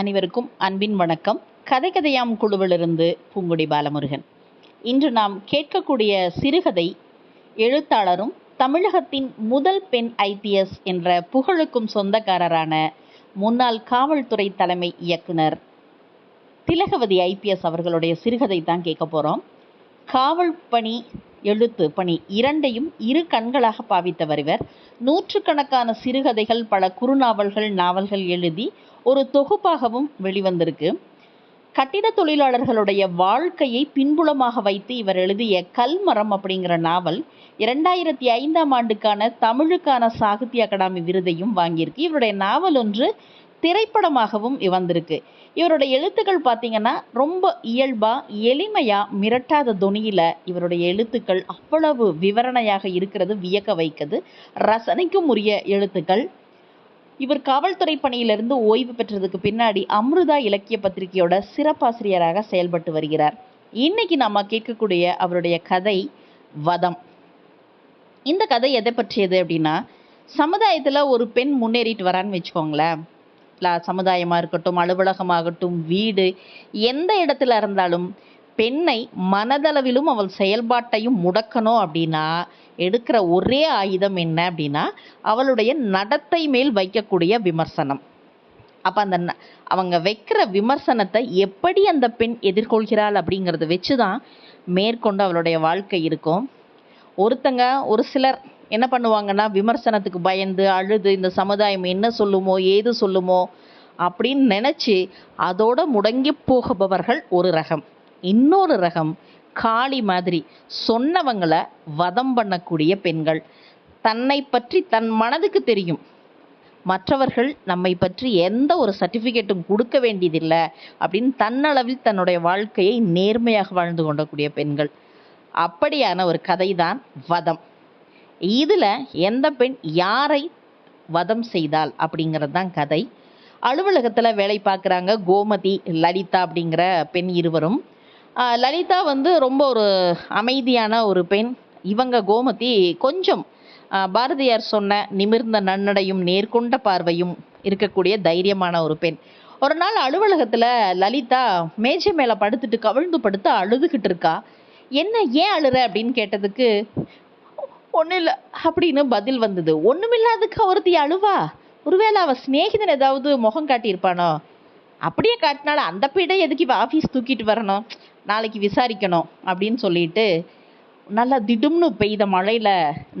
அனைவருக்கும் அன்பின் வணக்கம். கதை கதையாம் குழுவிலிருந்து பூங்குடி பாலமுருகன். இன்று நாம் கேட்கக்கூடிய சிறுகதை எழுத்தாளரும் தமிழகத்தின் முதல் பெண் ஐபிஎஸ் என்ற புகழுக்கும் சொந்தக்காரரான முன்னாள் காவல்துறை தலைமை இயக்குனர் திலகவதி ஐபிஎஸ் அவர்களுடைய சிறுகதை தான் கேட்க போகிறோம் காவல் பணி எழுத்து பணி இரண்டையும் இரு கண்களாக பாவித்தவர் இவர். நூற்றுக்கணக்கான சிறுகதைகள் பல குறுநாவல்கள் நாவல்கள் எழுதி ஒரு தொகுப்பாகவும் வெளிவந்திருக்கு. கட்டிட தொழிலாளர்களுடைய வாழ்க்கையை பின்புலமாக வைத்து இவர் எழுதிய கல்மரம் அப்படிங்கிற நாவல் இரண்டாயிரத்தி ஐந்தாம் ஆண்டுக்கான தமிழுக்கான சாகித்ய அகாடமி விருதையும் வாங்கியிருக்கு. இவருடைய நாவல் ஒன்று திரைப்படமாகவும் வந்திருக்கு இவருடைய எழுத்துக்கள் பார்த்தீங்கன்னா ரொம்ப இயல்பா எளிமையா மிரட்டாத தொனியில இவருடைய எழுத்துக்கள் அவ்வளவு விவரணையாக இருக்கிறது வியக்க வைக்குது. ரசனைக்கும் உரிய எழுத்துக்கள். இவர் காவல்துறை பணியிலிருந்து ஓய்வு பெற்றதுக்கு பின்னாடி அம்ருதா இலக்கிய பத்திரிகையோட சிறப்பாசிரியராக செயல்பட்டு வருகிறார். இன்னைக்கு நாம கேட்கக்கூடிய அவருடைய கதை வதம். இந்த கதை எதை பற்றியது அப்படின்னா சமுதாயத்தில் ஒரு பெண் முன்னேறிட்டு வரான்னு வச்சுக்கோங்களேன். சமுதாயமாக இருக்கட்டும் அலுவலகமாகட்டும் வீடு எந்த இடத்துல இருந்தாலும் பெண்ணை மனதளவிலும் அவள் செயல்பாட்டையும் முடக்கணும் அப்படின்னா எடுக்கிற ஒரே ஆயுதம் என்ன அப்படின்னா அவளுடைய நடத்தை மேல் வைக்கக்கூடிய விமர்சனம். அப்போ அந்த ந- அவங்க வைக்கிற விமர்சனத்தை எப்படி அந்த பெண் எதிர்கொள்கிறாள் அப்படிங்கிறத வச்சு தான் மேற்கொண்டு அவளுடைய வாழ்க்கை இருக்கும். ஒருத்தங்க ஒரு சிலர் என்ன பண்ணுவாங்கன்னா விமர்சனத்துக்கு பயந்து அழுது இந்த சமுதாயம் என்ன சொல்லுமோ ஏது சொல்லுமோ அப்படின்னு நினச்சி அதோட முடங்கி போகுபவர்கள் ஒரு ரகம். இன்னொரு ரகம் காளி மாதிரி சொன்னவங்களை வதம் பண்ணக்கூடிய பெண்கள். தன்னை பற்றி தன் மனதுக்கு தெரியும். மற்றவர்கள் நம்மை பற்றி எந்த ஒரு சர்டிஃபிகேட்டும் கொடுக்க வேண்டியதில்லை அப்படின்னு தன்னளவில் தன்னுடைய வாழ்க்கையை நேர்மையாக வாழ்ந்து கொண்டக்கூடிய பெண்கள். அப்படியான ஒரு கதை தான் வதம். இதில் எந்த பெண் யாரை வதம் செய்தால் அப்படிங்கிறது தான் கதை. அலுவலகத்தில் வேலை பார்க்குறாங்க கோமதி லலிதா அப்படிங்கிற பெண் இருவரும். லலிதா வந்து ரொம்ப ஒரு அமைதியான ஒரு பெண். இவங்க கோமதி கொஞ்சம் பாரதியார் சொன்ன நிமிர்ந்த நன்னடையும் நேர்கொண்ட பார்வையும் இருக்கக்கூடிய தைரியமான ஒரு பெண். ஒரு நாள் அலுவலகத்தில் லலிதா மேஜை மேலே படுத்துட்டு கவிழ்ந்து படுத்து அழுதுகிட்டு இருக்கா. என்ன ஏன் அழுற? அப்படின்னு கேட்டதுக்கு ஒன்றும் இல்லை அப்படின்னு பதில் வந்தது. ஒன்றுமில்லாதுக்கு ஒருத்தி அழுவா. ஒருவேளை அவள் சிநேகிதன் ஏதாவது முகம் காட்டியிருப்பானோ? அப்படியே காட்டினாலும் அந்த பீடை எதுக்கு இவள் ஆஃபீஸ் தூக்கிட்டு வரணும்? நாளைக்கு விசாரிக்கணும் அப்படின்னு சொல்லிட்டு நல்லா திடும்னு பெய்த மழையில்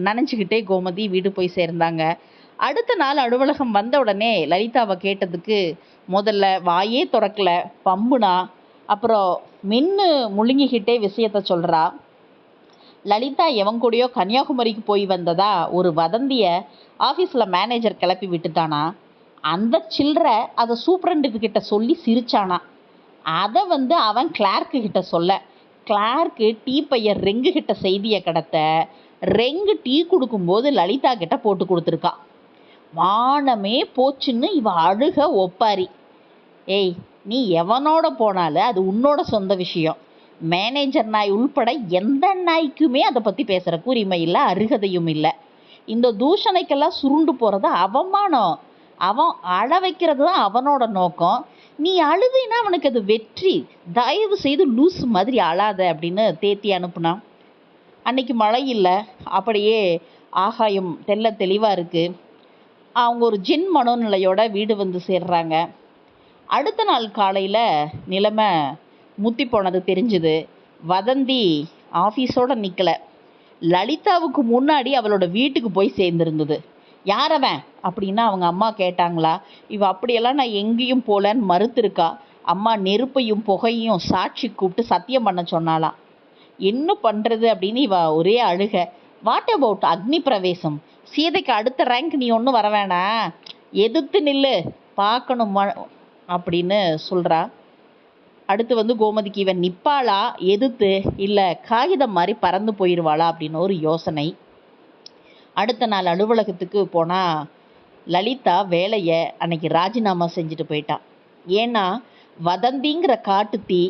நனைஞ்சுக்கிட்டே கோமதி வீடு போய் சேர்ந்தாங்க. அடுத்த நாள் அலுவலகம் வந்த உடனே லலிதாவை கேட்டதுக்கு முதல்ல வாயே திறக்கல பம்புனா அப்புறம் மின்னு முழுங்கிக்கிட்டே விஷயத்த சொல்கிறா லலிதா எவன் கூடயோ கன்னியாகுமரிக்கு போய் வந்ததா ஒரு வதந்தியை ஆஃபீஸில் மேனேஜர் கிளப்பி விட்டுட்டானா. அந்த சில்லற அதை சூப்பரண்டுக்கு கிட்ட சொல்லி சிரிச்சானா. அதை வந்து அவன் கிளார்க்கு கிட்ட சொல்ல. கிளார்க்கு டீ பையன் ரெங்கு கிட்ட செய்தியை கடத்த ரெங்கு டீ கொடுக்கும்போது லலிதா கிட்ட போட்டு கொடுத்துருக்கா. வானமே போச்சுன்னு இவ அழுக ஒப்பாரி. ஏய் நீ எவனோட போனாலும் அது உன்னோட சொந்த விஷயம். மேனேஜர் நாய் உள்பட எந்த நாய்க்குமே அதை பற்றி பேசுகிற உரிமை இல்லை அருகதையும் இல்லை. இந்த தூஷணைக்கெல்லாம் சுருண்டு போகிறது அவமானம். அவன் அழ வைக்கிறது தான் அவனோட நோக்கம். நீ அழுதுனா அவனுக்கு அது வெற்றி. தயவு செய்து லூஸ் மாதிரி அழாத அப்படின்னு தேத்தி அனுப்புனான் அன்னைக்கு மழை இல்லை. அப்படியே ஆகாயம் தெள்ள தெளிவாக இருக்குது அவங்க ஒரு ஜின் மனோநிலையோட வீடு வந்து சேர்றாங்க. அடுத்த நாள் காலையில் நிலைமை முத்தி போனது தெரிஞ்சுது. வதந்தி ஆஃபீஸோட நிற்கல லலிதாவுக்கு முன்னாடி அவளோட வீட்டுக்கு போய் சேர்ந்துருந்தது. யார் அவன் அப்படின்னா அவங்க அம்மா கேட்டாங்களா இவ அப்படியெல்லாம் நான் எங்கேயும் போகலன்னு மறுத்துருக்கா. அம்மா நெருப்பையும் புகையும் சாட்சி கூப்பிட்டு சத்தியம் பண்ண சொன்னாலாம் என்ன பண்ணுறது அப்படின்னு இவ ஒரே அழுக. வாட் அபவுட் அக்னி பிரவேசம்? சீதைக்கு அடுத்த ரேங்க் நீ ஒன்றும் வர வேணாம் எதிர்த்து நில்லு. பார்க்கணும் அப்படின்னு சொல்கிறா அடுத்து வந்து கோமதிக்கு இவன் நிப்பாளா எதிர்த்து இல்லை காகிதம் மாதிரி பறந்து போயிடுவாளா அப்படின்னு ஒரு யோசனை. அடுத்த நாள் அலுவலகத்துக்கு போனால் லலிதா வேலையை அன்னைக்கு ராஜினாமா செஞ்சுட்டு போயிட்டான் ஏன்னா வதந்திங்கிற காட்டுத்தீ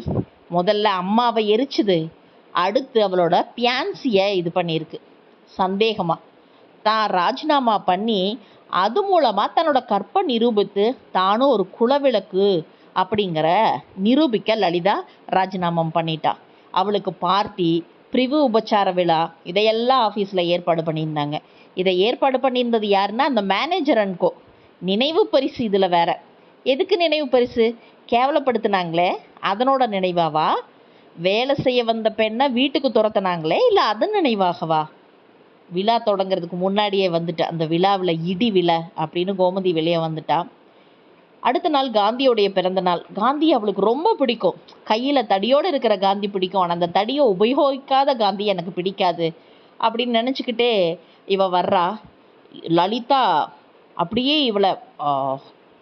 முதல்ல அம்மாவை எரிச்சுது. அடுத்து அவளோட பியான்சியை இது பண்ணியிருக்கு. சந்தேகமாக தான் ராஜினாமா பண்ணி அது மூலமாக தன்னோட கற்பை நிரூபித்து தானும் ஒரு குலவிளக்கு அப்படிங்கிற நிரூபிக்க லலிதா ராஜினாமம் பண்ணிட்டா. அவளுக்கு பார்ட்டி பிரிவு உபச்சார விழா இதையெல்லாம் ஆஃபீஸில் ஏற்பாடு பண்ணியிருந்தாங்க. இதை ஏற்பாடு பண்ணியிருந்தது யாருன்னா அந்த மேனேஜர் அன்கோ. நினைவு பரிசு இதில் வேற. எதுக்கு நினைவு பரிசு? கேவலப்படுத்துனாங்களே அதனோட நினைவாவா? வேலை செய்ய வந்த பெண்ணை வீட்டுக்கு துரத்துனாங்களே இல்லை அதன் நினைவாகவா? விழா தொடங்குறதுக்கு முன்னாடியே வந்துட்டு அந்த விழாவில் இடி விழா அப்படின்னு கோமதி வெளியே வந்துட்டா. அடுத்த நாள் காந்தியோடைய பிறந்த நாள். காந்தி அவளுக்கு ரொம்ப பிடிக்கும். கையில் தடியோடு இருக்கிற காந்தி பிடிக்கும். ஆனால் அந்த தடியை உபயோகிக்காத காந்தி எனக்கு பிடிக்காது அப்படின்னு நினச்சிக்கிட்டே இவ வர்றா. லலிதா அப்படியே இவளை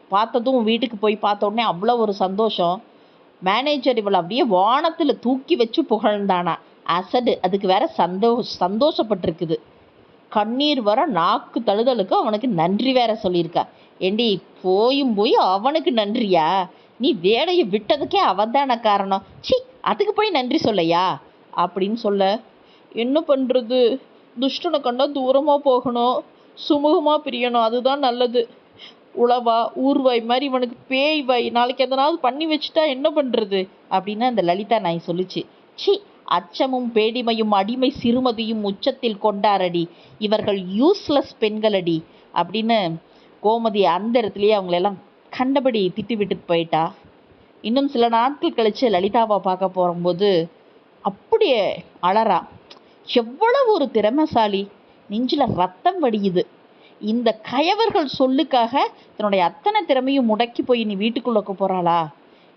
பார்த்ததும் வீட்டுக்கு போய் பார்த்த உடனே அவ்வளோ ஒரு சந்தோஷம். மேனேஜர் இவளை அப்படியே வானத்தில் தூக்கி வச்சு புகழ்ந்தானா. அசடு. அதுக்கு வேற சந்தோ சந்தோஷப்பட்டிருக்குது. கண்ணீர் வர நாக்கு தழுதலுக்கு அவனுக்கு நன்றி வேற சொல்லியிருக்கா. ஏண்டி போயும் போய் அவனுக்கு நன்றியா? நீ வேலையை விட்டதுக்கே அவன் காரணம். சி அதுக்கு போய் நன்றி சொல்லையா? அப்படின்னு சொல்ல என்ன பண்ணுறது துஷ்டனை கண்டா தூரமாக போகணும் சுமூகமாக பிரியணும். அதுதான் நல்லது. உளவா ஊர்வாய் மாதிரி இவனுக்கு பேய் வாய் நாளைக்கு எதனாவது பண்ணி வச்சுட்டா என்ன பண்ணுறது அப்படின்னு அந்த லலிதா நாய் சொல்லுச்சு. சி அச்சமும் பேடிமையும் அடிமை சிறுமதியும் உச்சத்தில் கொண்டாரடி. இவர்கள் யூஸ்லெஸ் பெண்களடி அப்படின்னு கோமதி அந்த இடத்துலயே அவங்களெல்லாம் கண்டபடி திட்டி விட்டுட்டு போயிட்டா. இன்னும் சில நாட்கள் கழிச்சு லலிதாவை பார்க்க போகும்போது அப்படியே அழறா. எவ்வளவு ஒரு திறமைசாலி. நெஞ்சில் ரத்தம் வடியுது. இந்த கயவர்கள் சொல்லுக்காக தன்னுடைய அத்தனை திறமையும் முடக்கி போய் நீ வீட்டுக்குள்ளக்க போகிறாளா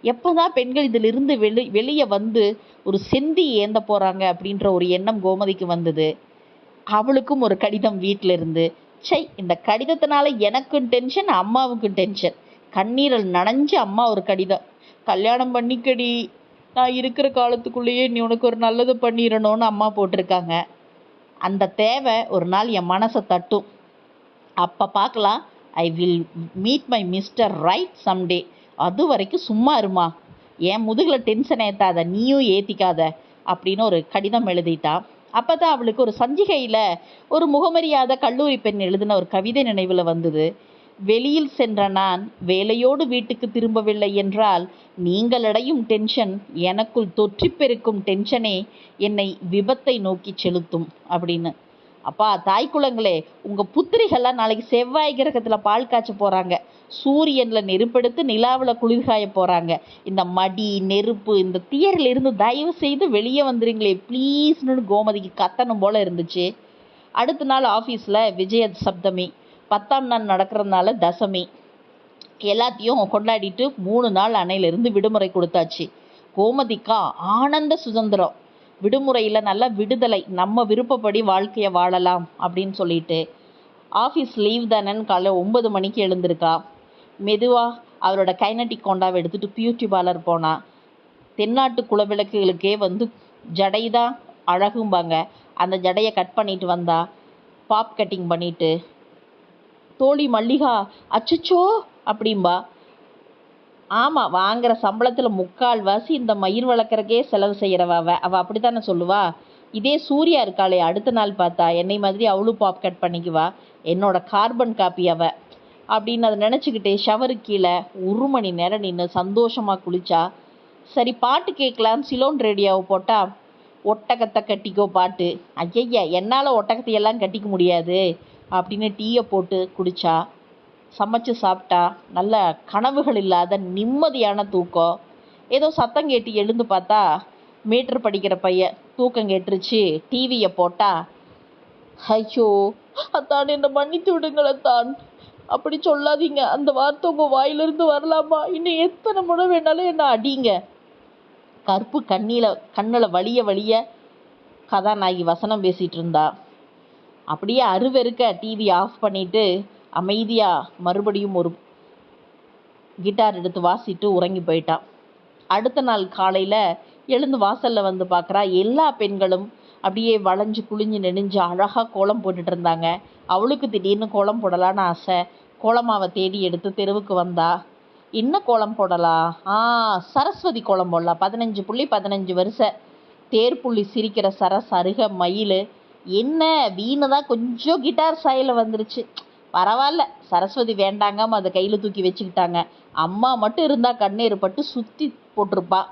எப்போதான் பெண்கள் இதிலிருந்து வெளி வெளியே வந்து ஒரு செந்தி ஏந்த போகிறாங்க அப்படின்ற ஒரு எண்ணம் கோமதிக்கு வந்தது. அவளுக்கும் ஒரு கடிதம் வீட்டில் இருந்து சை இந்த கடிதத்தினால எனக்கும் டென்ஷன் அம்மாவுக்கும் டென்ஷன் கண்ணீரல் நனைஞ்சு அம்மா ஒரு கடிதம். கல்யாணம் பண்ணிக்கடி நான் இருக்கிற காலத்துக்குள்ளேயே நீ உனக்கு ஒரு நல்லது பண்ணிடணும்னு அம்மா போட்டிருக்காங்க. அந்த தேவை ஒரு நாள் என் மனசை தட்டும். அப்போ பார்க்கலாம். I will meet my mister right someday அது வரைக்கும் சும்மா இருமா. என் முதுகில் டென்ஷன் ஏற்றாத நீயும் ஏற்றிக்காத அப்படின்னு ஒரு கடிதம் எழுதிட்டா அப்போ தான் அவளுக்கு ஒரு சஞ்சிகையில் ஒரு முகமரியாத கல்லூரி பெண் எழுதின ஒரு கவிதை நினைவில் வந்தது. வெளியில் சென்ற நான் வேலையோடு வீட்டுக்கு திரும்பவில்லை என்றால் நீங்கள் அடையும் டென்ஷன் எனக்குள் தொற்றி பெருக்கும் டென்ஷனே என்னை விபத்தை நோக்கி செலுத்தும் அப்படின்னு. அப்பா தாய் குளங்களே உங்கள் புத்திரிகள்லாம் நாளைக்கு செவ்வாய் கிரகத்தில் பால் காய்ச்ச போகிறாங்க சூரியனில் நெருப்பெடுத்து நிலாவில் குளிர்காய போகிறாங்க இந்த மடி நெருப்பு இந்த தியரில் இருந்து தயவு செய்து வெளியே வந்துடுங்களே ப்ளீஸ்னு கோமதிக்கு கத்தணும் போல இருந்துச்சு. அடுத்த நாள் ஆஃபீஸில் விஜய சப்தமி பத்தாம் நாள் நடக்கிறதுனால தசமி. எல்லாத்தையும் கொண்டாடிட்டு மூணு நாள் அணையிலிருந்து விடுமுறை கொடுத்தாச்சு. கோமதிக்கா ஆனந்த சுதந்திரம். விடுமுறையில் நல்ல விடுதலை நம்ம விருப்பப்படி வாழ்க்கையை வாழலாம் அப்படின்னு சொல்லிட்டு. ஆஃபீஸ் லீவ் தானேன்னு காலைல ஒன்பது மணிக்கு எழுந்திருக்கா. மெதுவாக அவரோட கைனட்டிக் கொண்டாவை எடுத்துட்டு பியூட்டி பார்லர் போனா. தென்னாட்டு குலவிளக்குகளுக்கே வந்து ஜடை தான் அழகும்பாங்க. அந்த ஜடையை கட் பண்ணிட்டு வந்தா. பாப் கட்டிங் பண்ணிட்டு தோழி மல்லிகா அச்சச்சோ அப்படிம்பா. ஆமாம் வாங்குற சம்பளத்தில் முக்கால் வாசி இந்த மயிர் வளர்க்குறக்கே செலவு செய்கிறவ அவ. அவள் அப்படித்தானே சொல்லுவா? இதே சூர்யா இருக்காளே அடுத்த நாள் பார்த்தா என்னை மாதிரி அவளும் பாப் கட் பண்ணிக்குவா. என்னோட கார்பன் காப்பி அவ. அப்படின்னு அதை நினச்சிக்கிட்டே ஷவரு கீழே ஒரு மணி நேரம் நின்று சந்தோஷமாக குளிச்சா. சரி பாட்டு கேட்கலாம் சிலோன் ரேடியோவை போட்டால் ஒட்டகத்தை கட்டிக்கோ பாட்டு. ஐயய்யா என்னால் ஒட்டகத்தை எல்லாம் கட்டிக்க முடியாது. அப்படின்னு டீயை போட்டு குடித்தா சமைச்சு சாப்பிட்டா நல்ல கனவுகள் இல்லாத நிம்மதியான தூக்கம். ஏதோ சத்தம் கேட்டு எழுந்து பார்த்தா மீட்டர் படிக்கிற பையன் தூக்கம் கேட்டுருச்சு. டிவியை போட்டா ஐயோ அத்தான் என்னை மன்னித்து விடுங்கள் தான் அப்படி சொல்லாதீங்க. அந்த வார்த்தை உங்கள் வாயிலிருந்து வரலாமா? இன்னும் எத்தனை முறை வேணாலும் என்னை அடிங்க. கருப்பு கண்ணில கண்ணில் வலிய வலிய கதாநாயகி வசனம் பேசிகிட்டு இருந்தா. அப்படியே அருவெருக்க டிவி ஆஃப் பண்ணிட்டு அமைதியாக மறுபடியும் ஒரு கிட்டார் எடுத்து வாசிட்டு உறங்கி போயிட்டான். அடுத்த நாள் காலையில் எழுந்து வாசலில் வந்து பார்க்குறா எல்லா பெண்களும் அப்படியே வளைஞ்சு குளிஞ்சு நெனிஞ்சு அழகாக கோலம் போட்டுட்டு இருந்தாங்க. அவளுக்கு திடீர்னு கோலம் போடலான்னு ஆசை. கோலமாவை தேடி எடுத்து தெருவுக்கு வந்தா என்ன கோலம் போடலாம் ஆ சரஸ்வதி கோலம் போடலாம். பதினஞ்சு புள்ளி பதினஞ்சு வருஷ தேர்ப்புள்ளி சிரிக்கிற சரஸ் அருக மயில் என்ன வீணு தான் கொஞ்சம் கிட்டார் சாயில் வந்துருச்சு. பரவாயில்ல. சரஸ்வதி வேண்டாங்காமல் அதை கையில் தூக்கி வச்சுக்கிட்டாங்க. அம்மா மட்டும் இருந்தால் கண்ணீர் பட்டு சுற்றி போட்டிருப்பா.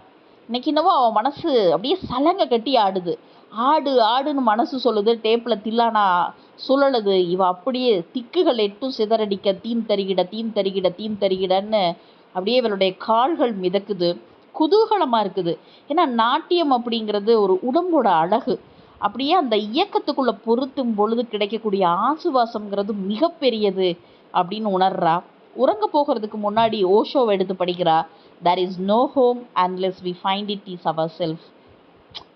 இன்னைக்கு என்னவோ அவன் மனசு அப்படியே சலங்கை கட்டி ஆடுது. ஆடு ஆடுன்னு மனசு சொல்லுது. டேப்பில் தில்லானா சுழலுது. இவ அப்படியே திக்குகள் எட்டும் சிதறடிக்க தீம் தருகிட தீம் தருகிட தீம் தருகிடன்னு அப்படியே இவளுடைய கால்கள் மிதக்குது. குதூகலமாக இருக்குது. ஏன்னா நாட்டியம் அப்படிங்கிறது ஒரு உடம்போட அழகு. அப்படியே அந்த இயக்கத்துக்குள்ளே பொருத்தும் பொழுது கிடைக்கக்கூடிய ஆசுவாசம்ங்கிறது மிகப்பெரியது அப்படின்னு உணர்றா. உறங்க போகிறதுக்கு முன்னாடி ஓஷோவை எடுத்து படிக்கிறா there is no home unless we find it is our self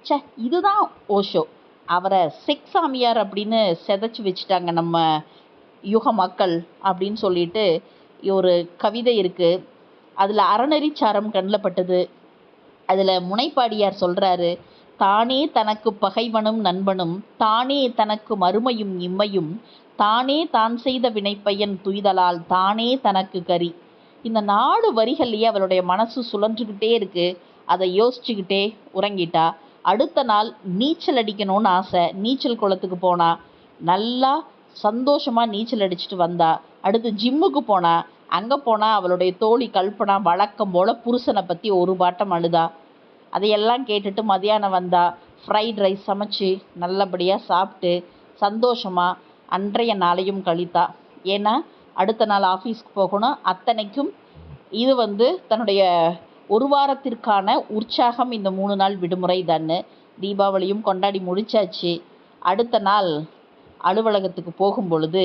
ச்சே இதுதான் ஓஷோ. அவரை செக்ஸ் சாமியார் அப்படின்னு செதைச்சு வச்சுட்டாங்க நம்ம யுக மக்கள் அப்படின்னு சொல்லிட்டு ஒரு கவிதை இருக்குது அதில் அறநெறிச்சாரம் கண்ணில் பட்டது அதில் முனைப்பாடியார் சொல்கிறாரு தானே தனக்கு பகைவனும் நண்பனும் தானே தனக்கு மறுமையும் இம்மையும் தானே தான் செய்த வினைப்பயன் துய்தலால் தானே தனக்கு கரி. இந்த நாலு வரிகள்லேயே அவளுடைய மனசு சுழன்றுக்கிட்டே இருக்கு. அதை யோசிச்சுக்கிட்டே உறங்கிட்டா. அடுத்த நாள் நீச்சல் அடிக்கணும்னு ஆசை. நீச்சல் குளத்துக்கு போனா நல்லா சந்தோஷமாக நீச்சல் அடிச்சுட்டு வந்தா. அடுத்து ஜிம்முக்கு போனா அங்கே போனால் அவளுடைய தோழி கல்பனா வழக்கம் போல் புருஷனை பற்றி ஒரு பாட்டம் அழுதா. அதையெல்லாம் கேட்டுட்டு மதியானம் வந்தால் ஃப்ரைட் ரைஸ் சமைச்சு நல்லபடியாக சாப்பிட்டு சந்தோஷமாக அன்றைய நாளையும் கழித்தா. ஏன்னா அடுத்த நாள் ஆஃபீஸ்க்கு போகணும். அத்தனைக்கும் இது வந்து தன்னுடைய ஒரு வாரத்திற்கான உற்சாகம் இந்த மூணு நாள் விடுமுறை தான்னு தீபாவளியும் கொண்டாடி முடிச்சாச்சு. அடுத்த நாள் அலுவலகத்துக்கு போகும் பொழுது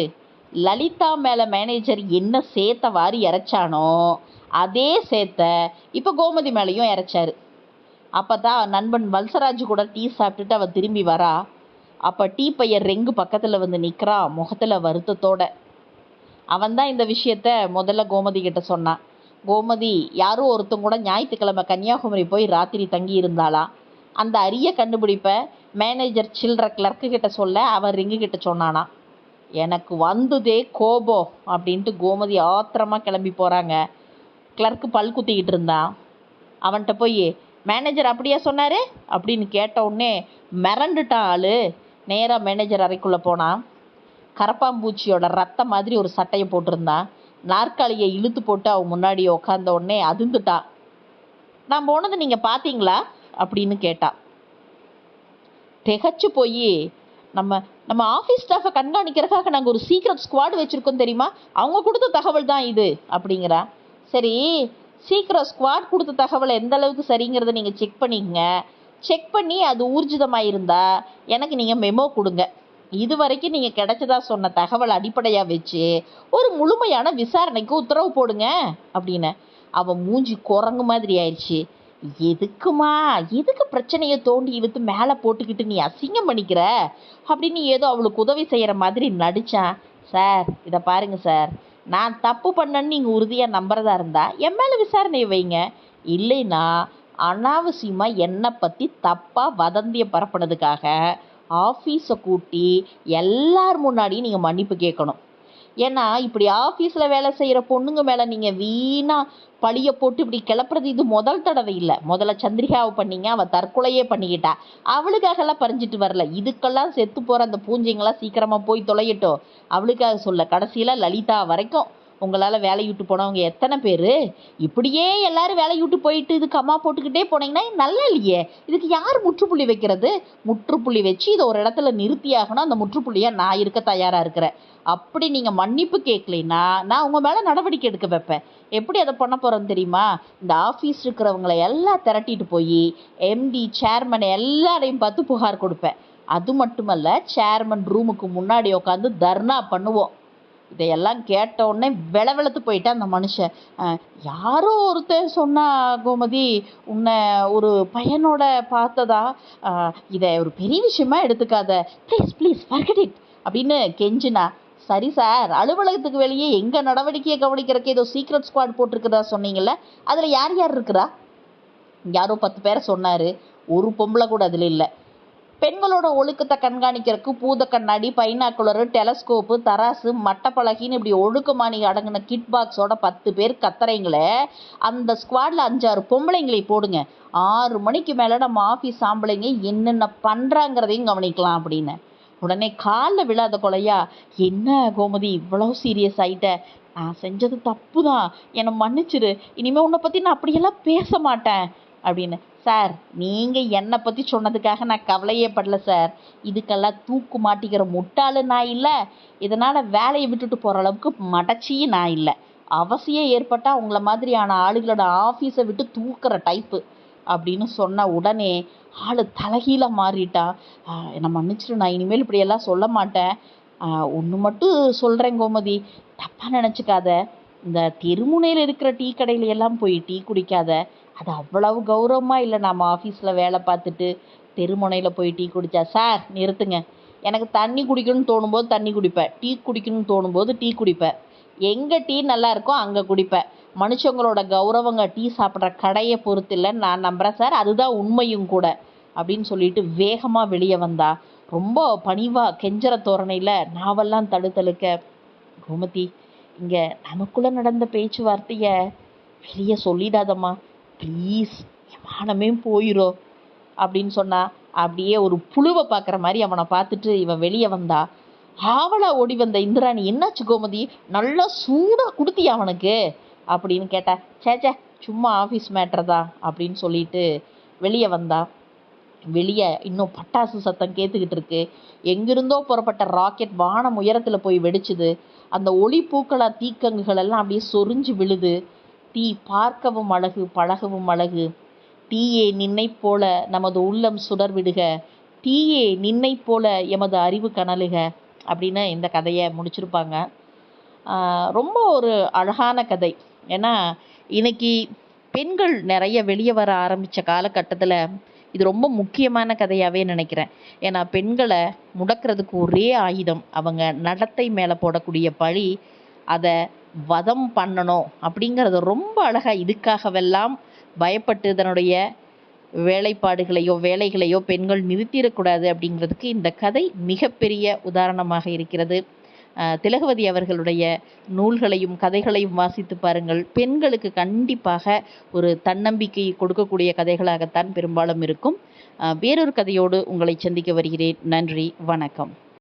லலிதா மேலே மேனேஜர் என்ன சேத்த வாரி இறைச்சானோ அதே சேத்த இப்போ கோமதி மேலேயும் இறைச்சாரு. அப்போ தான் நண்பன் வல்சராஜ் கூட டீ சாப்பிட்டுட்டு அவள் திரும்பி வரா. அப்போ டீ பையன் ரெங்கு பக்கத்தில் வந்து நிற்கிறான் முகத்தில் வருத்தத்தோட. அவன் தான் இந்த விஷயத்த முதல்ல கோமதி கிட்ட சொன்னான் கோமதி யாரோ ஒருத்தங்க கூட ஞாயிற்றுக்கிழமை கன்னியாகுமரி போய் ராத்திரி தங்கி இருந்தாளாம் அந்த அரிய கண்டுபிடிப்பை மேனேஜர் சில்லற கிளர்க்கு கிட்ட சொல்ல அவன் ரிங்கு கிட்ட சொன்னானா. எனக்கு வந்ததே கோபம் அப்படின்ட்டு கோமதி ஆத்திரமாக கிளம்பி போகிறாங்க கிளர்க்கு பல் குத்திக்கிட்டு இருந்தான். அவன்கிட்ட போய் மேனேஜர் அப்படியா சொன்னார்? அப்படின்னு கேட்ட உடனே மிரண்டுட்டான் ஆளு. நேராக மேனேஜர் அறைக்குள்ளே போனான் கரப்பாம்பூச்சியோட ரத்தம் மாதிரி ஒரு சட்டையை போட்டிருந்தான் நாற்காலியை இழுத்து போட்டு அவன் முன்னாடி உக்காந்த உடனே அதிர்ந்துட்டான் நான் போனது நீங்கள் பார்த்தீங்களா அப்படின்னு கேட்டான் திகச்சு போய் நம்ம நம்ம ஆஃபீஸ் ஸ்டாஃபை கண்காணிக்கிறதுக்காக நாங்கள் ஒரு சீக்ரெட் ஸ்குவாடு வச்சுருக்கோம் தெரியுமா? அவங்க கொடுத்த தகவல் தான் இது அப்படிங்கிறா. சரி சீக்கிரம் ஸ்குவாட் கொடுத்த தகவல் எந்த அளவுக்கு சரிங்கிறத நீங்கள் செக் பண்ணிக்கங்க. செக் பண்ணி அது ஊர்ஜிதமாக இருந்தால் எனக்கு நீங்கள் மெமோ கொடுங்க. இது வரைக்கும் நீங்கள் கிடைச்சதா சொன்ன தகவல் அடிப்படையாக வச்சு ஒரு முழுமையான விசாரணைக்கு உத்தரவு போடுங்க அப்படின்னு. அவன் மூஞ்சி குரங்கு மாதிரி ஆயிடுச்சு. எதுக்குமா? எதுக்கு பிரச்சனையை தோண்டி இழுத்து மேலே போட்டுக்கிட்டு நீ அசிங்கம் பண்ணிக்கிற? அப்படின்னு ஏதோ அவளுக்கு உதவி செய்கிற மாதிரி நடித்தான் சார் இதை பாருங்கள் சார். நான் தப்பு பண்ணேன்னு நீங்கள் உறுதியாக நம்புறதா இருந்தால் என் மேலே விசாரணை வைங்க. இல்லைன்னா அனாவசியமாக என்னை பற்றி தப்பாக வதந்தியை பரப்புனதுக்காக ஆஃபீஸை கூட்டி எல்லார் முன்னாடியும் நீங்கள் மன்னிப்பு கேட்கணும். ஏன்னா இப்படி ஆஃபீஸில் வேலை செய்கிற பொண்ணுங்க மேலே நீங்கள் வீணாக பழிய போட்டு இப்படி கிளப்புறது இது முதல் தடவை இல்லை. முதல்ல சந்திரிகாவை பண்ணீங்க அவள் தற்கொலையே பண்ணிக்கிட்டா. அவளுக்காகலாம் பறிஞ்சிட்டு வரல. இதுக்கெல்லாம் செத்து போகிற அந்த பூஞ்சைங்களாம் சீக்கிரமாக போய் தொலையட்டும். அவளுக்காக சொல்ல கடைசியில் லலிதா வரைக்கும் உங்களால் வேலையை விட்டு போனவங்க எத்தனை பேர்? இப்படியே எல்லாரும் வேலையை விட்டு போயிட்டு இது கம்மா போட்டுக்கிட்டே போனீங்கன்னா நல்லா இல்லையே? இதுக்கு யார் முற்றுப்புள்ளி வைக்கிறது? முற்றுப்புள்ளி வச்சு இதை ஒரு இடத்துல நிறுத்தியாகணும் அந்த முற்றுப்புள்ளியாக நான் இருக்க தயாராக இருக்கிறேன் அப்படி நீங்கள் மன்னிப்பு கேட்கலைன்னா நான் உங்கள் மேலே நடவடிக்கை எடுக்க வைப்பேன். எப்படி அதை பண்ண போகிறோன்னு தெரியுமா? இந்த ஆஃபீஸ் இருக்கிறவங்கள எல்லாம் திரட்டிட்டு போய் எம்டி சேர்மன் எல்லாரையும் பார்த்து புகார் கொடுப்பேன். அது மட்டுமல்ல சேர்மன் ரூமுக்கு முன்னாடி உட்காந்து தர்ணா பண்ணுவோம். இதையெல்லாம் கேட்ட உடனே வெளவெளத்து போயிட்டேன் அந்த மனுஷன். யாரோ ஒருத்தன் சொன்னா கோமதி உன்னை ஒரு பையனோட பார்த்ததா? இதை ஒரு பெரிய விஷயமா எடுத்துக்காத. ப்ளீஸ் ப்ளீஸ் ஃபர்கட் இட் அப்படின்னு கெஞ்சினா. சரி சார் அலுவலகத்துக்கு வெளியே எங்கள் நடவடிக்கையை கவனிக்கிறக்கு ஏதோ சீக்ரெட் ஸ்குவாட் போட்டிருக்கிறதா சொன்னீங்கல்ல? அதில் யார் யார் இருக்கிறா? யாரோ பத்து பேரை சொன்னார். ஒரு பொம்பளை கூட அதில் இல்லை. பெண்களோட ஒழுக்கத்தை கண்காணிக்கிறதுக்கு பூத கண்ணாடி பைனாக்குலரு டெலஸ்கோப்பு தராசு மட்டப்பலகின்னு இப்படி ஒழுக்கமானி அடங்கின கிட் பாக்ஸோட பத்து பேர் கத்துறீங்களே அந்த ஸ்குவாடில் அஞ்சாறு பொம்பளைங்களை போடுங்க. ஆறு மணிக்கு மேலே நம்ம ஆஃபீஸ் ஆம்பளைங்க என்னென்ன பண்ணுறாங்கிறதையும் கவனிக்கலாம் அப்படின்னு. உடனே காலில் விழாத கொலையா என்ன கோமதி இவ்வளோ சீரியஸ் ஆயிட்ட? நான் செஞ்சது தப்பு தான் என்னை மன்னிச்சிரு. இனிமேல் உன்னை பற்றி நான் அப்படியெல்லாம் பேச மாட்டேன். அப்படின்னு. சார் நீங்கள் என்னை பற்றி சொன்னதுக்காக நான் கவலையே படல சார். இதுக்கெல்லாம் தூக்கு மாட்டிக்கிற முட்டாளு நான் இல்லை. இதனால் வேலையை விட்டுட்டு போகிற அளவுக்கு மடச்சியும் நான் இல்லை. அவசியம் ஏற்பட்டால் உங்களை மாதிரியான ஆளுகளோட ஆஃபீஸை விட்டு தூக்குற டைப்பு அப்படின்னு சொன்ன உடனே ஆள் தலைகீழ மாறிட்டா. என்னை மன்னிச்சிரு நான் இனிமேல் இப்படியெல்லாம் சொல்ல மாட்டேன். ஒன்று மட்டும் சொல்கிறேன் கோமதி. தப்பாக நினச்சிக்காத. இந்த தெருமுனையில் இருக்கிற டீ கடையில எல்லாம் போய் டீ குடிக்காத. அது அவ்வளவு கௌரவமாக இல்லை நம்ம ஆஃபீஸில் வேலை பார்த்துட்டு தெருமுனையில் போய் டீ குடித்தா சார் நிறுத்துங்க. எனக்கு தண்ணி குடிக்கணும்னு தோணும்போது தண்ணி குடிப்பேன். டீ குடிக்கணும்னு தோணும்போது டீ குடிப்பேன். எங்கே டீ நல்லா இருக்கோ அங்கே குடிப்பேன். மனுஷங்களோட கௌரவங்க டீ சாப்பிட்ற கடையை பொறுத்து இல்லைன்னு நான் நம்புகிறேன் சார் அதுதான் உண்மையும் கூட. அப்படின்னு சொல்லிட்டு வேகமாக வெளியே வந்தா. ரொம்ப பணிவாக கெஞ்சற தோரணையில் நாவெல்லாம் தடுத்தழுக்க கோமதி இங்கே நமக்குள்ளே நடந்த பேச்சுவார்த்தையை வெளியே சொல்லிடாதம்மா. ப்ளீஸ் மானமே போயிடும் அப்படின்னு சொன்னா அப்படியே ஒரு புழுவை பார்க்குற மாதிரி அவனை பார்த்துட்டு இவன் வெளியே வந்தா ஆவலா ஓடி வந்த இந்திராணி என்னாச்சு கோமதி? நல்லா சூடாக கொடுத்தியா அவனுக்கு? அப்படின்னு கேட்டா சே சே சும்மா ஆஃபீஸ் மேட்ரு தான் அப்படின்னு சொல்லிட்டு வெளியே வந்தா. வெளியே இன்னும் பட்டாசு சத்தம் கேட்டுக்கிட்டு இருக்கு. எங்கிருந்தோ புறப்பட்ட ராக்கெட் வானம் உயரத்தில் போய் வெடிச்சுது. அந்த ஒளி பூக்களா தீக்கங்குகள் எல்லாம் அப்படியே சொரிஞ்சு விழுது. தீ பார்க்கவும் அழகு பழகவும் அழகு. தீயே நின்னைப் போல நமது உள்ளம் சுடர் விடுக தீயே நின்னைப் போல எமது அறிவு கனலுக. அப்படின்னு இந்த கதையை முடிச்சிருப்பாங்க. ரொம்ப ஒரு அழகான கதை. ஏன்னா இன்னைக்கு பெண்கள் நிறைய வெளியே வர ஆரம்பித்த காலகட்டத்தில் இது ரொம்ப முக்கியமான கதையாகவே நினைக்கிறேன். ஏன்னா பெண்களை முடக்கிறதுக்கு ஒரே ஆயுதம் அவங்க நடத்தை மேலே போடக்கூடிய பழி அதை வதம் பண்ணணும் அப்படிங்கிறத ரொம்ப அழகாக இதுக்காகவெல்லாம் பயப்பட்டு தன்னுடைய வேலைப்பாடுகளையோ வேலைகளையோ பெண்கள் நிறுத்திடக்கூடாது அப்படிங்கிறதுக்கு இந்த கதை மிகப்பெரிய உதாரணமாக இருக்கிறது. திலகவதி அவர்களுடைய நூல்களையும் கதைகளையும் வாசித்து பாருங்கள். பெண்களுக்கு கண்டிப்பாக ஒரு தன்னம்பிக்கை கொடுக்கக்கூடிய கதைகளாகத்தான் பெரும்பாலும் இருக்கும். வேறொரு கதையோடு உங்களை சந்திக்க வருகிறேன். நன்றி வணக்கம்.